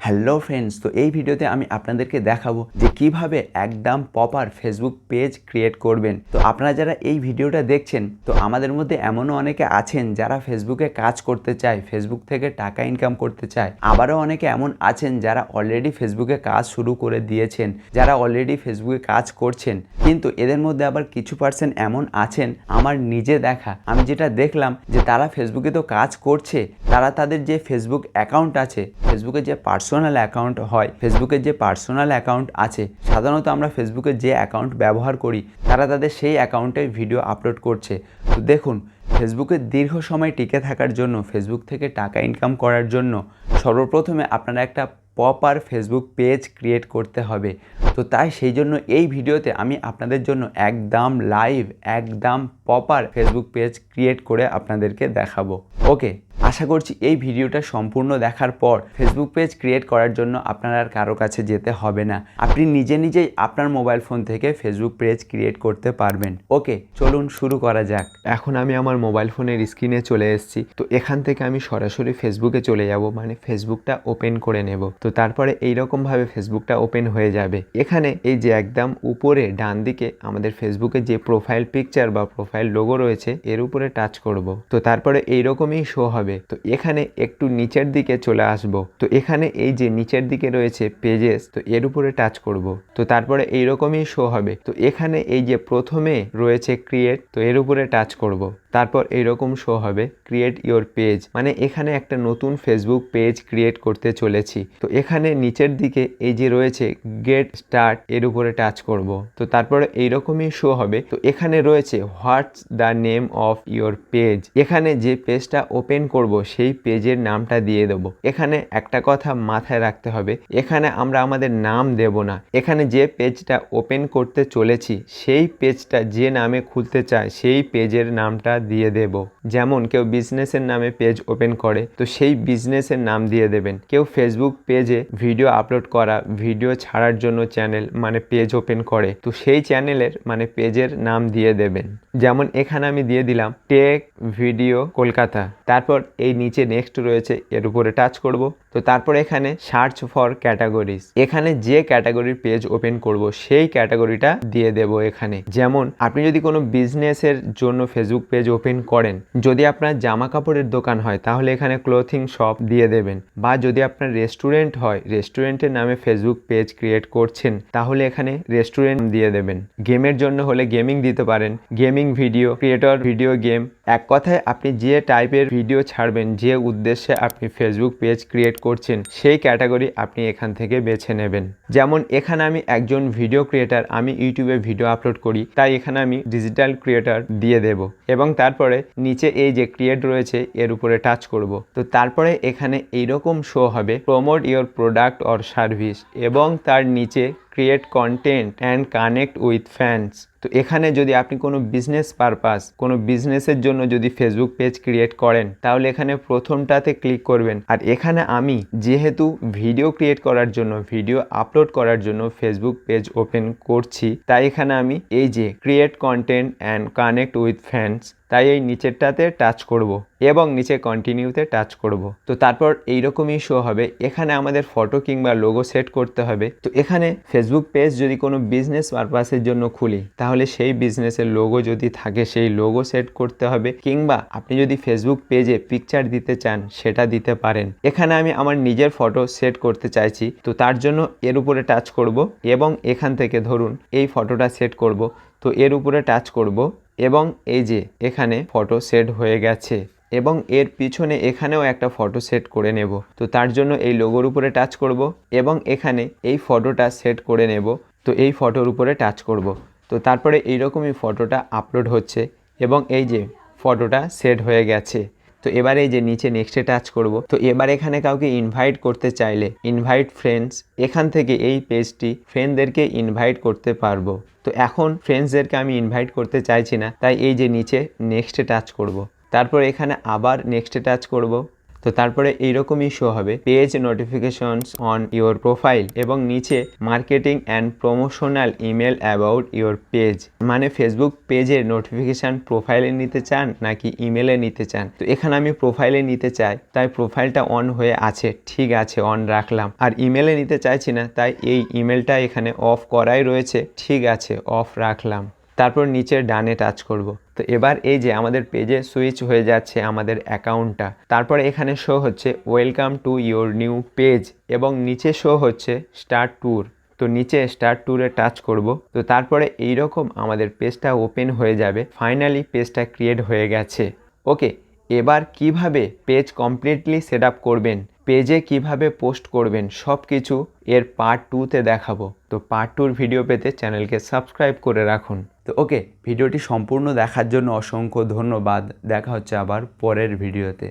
Hello friends তো এই ভিডিওতে আমি আপনাদেরকে দেখাবো যে কীভাবে একদম প্রপার ফেসবুক পেজ ক্রিয়েট করবেন। তো আপনারা যারা এই ভিডিওটা দেখছেন, তো আমাদের মধ্যে এমনও অনেকে আছেন যারা ফেসবুকে কাজ করতে চায় ফেসবুক থেকে টাকা ইনকাম করতে চায়। আবারও অনেকে এমন আছেন যারা অলরেডি ফেসবুকে কাজ শুরু করে দিয়েছেন, যারা অলরেডি ফেসবুকে কাজ করছেন। কিন্তু এদের মধ্যে আবার কিছু পার্সেন্ট এমন আছেন, আমার নিজে দেখা। আমি যেটা দেখলাম যে তারা ফেসবুকে তো কাজ করছে, তারা তাদের যে ফেসবুক অ্যাকাউন্ট আছে ফেসবুকে যে পার্সোনাল অ্যাকাউন্ট হয়। ফেসবুকের যে পার্সোনাল অ্যাকাউন্ট আছে, সাধারণত আমরা ফেসবুকে যে অ্যাকাউন্ট ব্যবহার করি, তারা তাদের সেই অ্যাকাউন্টে ভিডিও আপলোড করছে। তো দেখুন ফেসবুকে দীর্ঘ সময় টিকে থাকার জন্য ফেসবুক থেকে টাকা ইনকাম করার জন্য সর্বপ্রথমে আপনারা একটা প্রপার ফেসবুক পেজ ক্রিয়েট করতে হবে। তো তাই সেই জন্য এই ভিডিওতে আমি আপনাদের জন্য একদম লাইভ একদম প্রপার ফেসবুক পেজ ক্রিয়েট করে আপনাদেরকে দেখাবো। ওকে আশা করছি এই ভিডিওটা সম্পূর্ণ দেখার পর ফেসবুক পেজ ক্রিয়েট করার জন্য আপনার আর কারও কাছে যেতে হবে না। আপনি নিজে নিজেই আপনার মোবাইল ফোন থেকে ফেসবুক পেজ ক্রিয়েট করতে পারবেন। ওকে চলুন শুরু করা যাক। এখন আমি আমার মোবাইল ফোনের স্ক্রিনে চলে এসেছি। তো এখান থেকে আমি সরাসরি ফেসবুকে চলে যাব মানে ফেসবুকটা ওপেন করে নেব। তো তারপরে এইরকমভাবে ফেসবুকটা ওপেন হয়ে যাবে। এখানে এই যে একদম উপরে ডান দিকে আমাদের ফেসবুকে যে প্রোফাইল পিকচার বা প্রোফাইল লোগো রয়েছে, এর উপরে টাচ করব। তো তারপরে এইরকমই শো হবে। তো এখানে একটু নিচের দিকে চলে আসব। তো এখানে এই যে নিচের দিকে রয়েছে পেজেস তো এর উপরে টাচ করব। তো তারপরে এইরকমই শো হবে। তো এখানে এই যে প্রথমে রয়েছে ক্রিয়েট তো এর উপরে টাচ করব। তারপর এইরকম শো হবে ক্রিয়েট ইওর পেজ মানে এখানে একটা নতুন ফেসবুক পেজ ক্রিয়েট করতে চলেছি। তো এখানে নিচের দিকে এই যে রয়েছে গেট স্টার্ট এর উপরে টাচ করব। তো তারপরে এইরকমই শো হবে। তো এখানে রয়েছে what's the name of your page এখানে যে পেজটা ওপেন করব, সেই পেজের নামটা দিয়ে দেব। এখানে একটা কথা মাথায় রাখতে হবে, এখানে আমরা আমাদের নাম দেব না। এখানে যে পেজটা ওপেন করতে চলেছি, সেই পেজটা যে নামে খুলতে চায়, সেই পেজের নামটা দিয়ে দেব। যেমন কেউ বিজনেসের নামে পেজ ওপেন করে, তো সেই বিজনেসের নাম দিয়ে দেবেন। কেউ ফেসবুক পেজে ভিডিও আপলোড করা ভিডিও ছাড়ার জন্য চ্যানেল মানে পেজ ওপেন করে, তো সেই চ্যানেলের মানে পেজের নাম দিয়ে দেবেন। যেমন এখানে আমি দিয়ে দিলাম টেক ভিডিও কলকাতা তারপর এই নিচে নেক্সট রয়েছে, এর উপরে টাচ করব। তো তারপর এখানে সার্চ ফর ক্যাটাগরিজ এখানে যে ক্যাটাগরির পেজ ওপেন করব, সেই ক্যাটাগরিটা দিয়ে দেব এখানে। যেমন আপনি যদি কোনো বিজনেসের জন্য ফেসবুক পেজ ওপেন করেন। যদি আপনার জামা কাপড়ের দোকান হয়, তাহলে এখানে ক্লোথিং শপ দিয়ে দেবেন। বা যদি আপনার রেস্টুরেন্ট হয় রেস্টুরেন্টের নামে ফেসবুক পেজ ক্রিয়েট করছেন, তাহলে এখানে রেস্টুরেন্ট দিয়ে দেবেন। গেমের জন্য হলে গেমিং দিতে পারেন। Gaming video creator video game এক কথায় আপনি যে টাইপের ভিডিও ছাড়বেন, যে উদ্দেশ্যে আপনি ফেসবুক পেজ ক্রিয়েট করছেন, সেই ক্যাটাগরি আপনি এখান থেকে বেছে নেবেন। যেমন এখানে আমি একজন ভিডিও ক্রিয়েটার আমি ইউটিউবে ভিডিও আপলোড করি, তাই এখানে আমি ডিজিটাল ক্রিয়েটার দিয়ে দেব এবং তারপরে নিচে এই যে ক্রিয়েট রয়েছে, এর উপরে টাচ করব। তো তারপরে এখানে এইরকম শো হবে promote your product or service এবং তার নিচে create content and connect with fans তো এখানে যদি আপনি কোনো বিজনেস পারপাস কোনো বিজনেসের জন্য যদি ফেসবুক পেজ ক্রিয়েট করেন, তাহলে এখানে প্রথমটাতে ক্লিক করবেন। আর এখানে আমি যেহেতু ভিডিও ক্রিয়েট করার জন্য ভিডিও আপলোড করার জন্য ফেসবুক পেজ ওপেন করছি, তাই এখানে আমি এই যে create content and connect with fans তাই এই নিচেরটাতে টাচ করব এবং নিচে কন্টিনিউতে টাচ করব। তো তারপর এইরকমই শো হবে। এখানে আমাদের ফটো কিংবা লোগো সেট করতে হবে। তো এখানে ফেসবুক পেজ যদি কোনো বিজনেস পারপাসের জন্য খুলি, তাহলে সেই বিজনেসের লোগো যদি থাকে, সেই লোগো সেট করতে হবে। কিংবা আপনি যদি ফেসবুক পেজে পিকচার দিতে চান, সেটা দিতে পারেন। এখানে আমি আমার নিজের ফটো সেট করতে চাইছি। তো তার জন্য এর উপরে টাচ করব এবং এখান থেকে ধরুন, এই ফটোটা সেট করব। তো এর উপরে টাচ করব এবং এই যে এখানে ফটো সেট হয়ে গেছে এবং এর পিছনে এখানেও একটা ফটো সেট করে নেব। তো তার জন্য এই লোগোর উপরে টাচ করব এবং এখানে এই ফটোটা সেট করে নেব। তো এই ফটোর উপরে টাচ করব। তো তারপরে এইরকমই ফটোটা আপলোড হচ্ছে এবং এই যে ফটোটা সেট হয়ে গেছে। তো এবারে যে নিচে নেক্সটে টাচ করব, তো এবার এখানে কাউকে ইনভাইট করতে চাইলে ইনভাইট ফ্রেন্ডস এখান থেকে এই পেজটি ফ্রেন্ডদেরকে ইনভাইট করতে পারব তো এখন ফ্রেন্ডসদেরকে আমি ইনভাইট করতে চাইছি না, তাই এই যে নিচে নেক্সটে টাচ করব। তারপর এখানে আবার নেক্সটে টাচ করব তো তারপরে এইরকমই শো হবে। Page notifications on your profile এবং নিচে marketing and promotional email about your page মানে ফেসবুক পেজের নোটিফিকেশান প্রোফাইলে নিতে চান নাকি ইমেলে নিতে চান? তো এখানে আমি প্রোফাইলে নিতে চাই, তাই প্রোফাইলটা অন হয়ে আছে, ঠিক আছে অন রাখলাম। আর ইমেলে নিতে চাইছি না, তাই এই ইমেলটা এখানে অফ করাই রয়েছে, ঠিক আছে অফ রাখলাম। তারপর নিচের ডানে টাচ করব। তো এবার এই যে আমাদের পেজে সুইচ হয়ে যাচ্ছে আমাদের অ্যাকাউন্টটা তারপরে এখানে শো হচ্ছে welcome to your new page এবং নিচে শো হচ্ছে স্টার্ট ট্যুর তো নিচে স্টার্ট ট্যুরে টাচ করব, তো তারপরে এই রকম আমাদের পেজটা ওপেন হয়ে যাবে ফাইনালি পেজটা ক্রিয়েট হয়ে গেছে। ওকে এবার কীভাবে পেজ কমপ্লিটলি সেট আপ করবেন পেজে কীভাবে পোস্ট করবেন সব কিছু এর পার্ট টুতে দেখাবো। তো পার্ট টুর ভিডিও পেতে চ্যানেলকে সাবস্ক্রাইব করে রাখুন। তো ওকে ভিডিওটি সম্পূর্ণ দেখার জন্য অসংখ্য ধন্যবাদ। দেখা হচ্ছে আবার পরের ভিডিওতে।